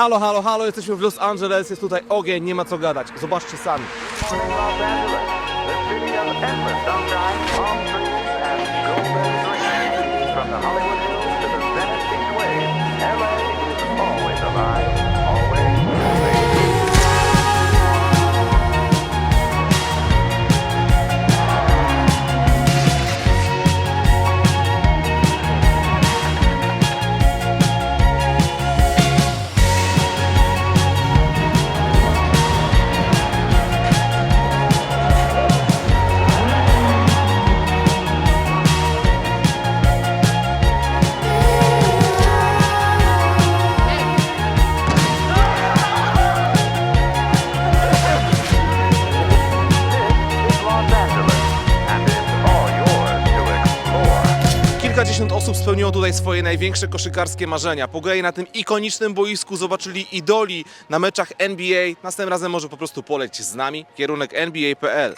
Halo, halo, halo, jesteśmy w Los Angeles, jest tutaj ogień, nie ma co gadać. Zobaczcie sami. Angeles, the Kilkadziesiąt osób spełniło tutaj swoje największe koszykarskie marzenia. Pograli na tym ikonicznym boisku, zobaczyli idoli na meczach NBA. Następnym razem może po prostu poleć z nami. Kierunek NBA.pl.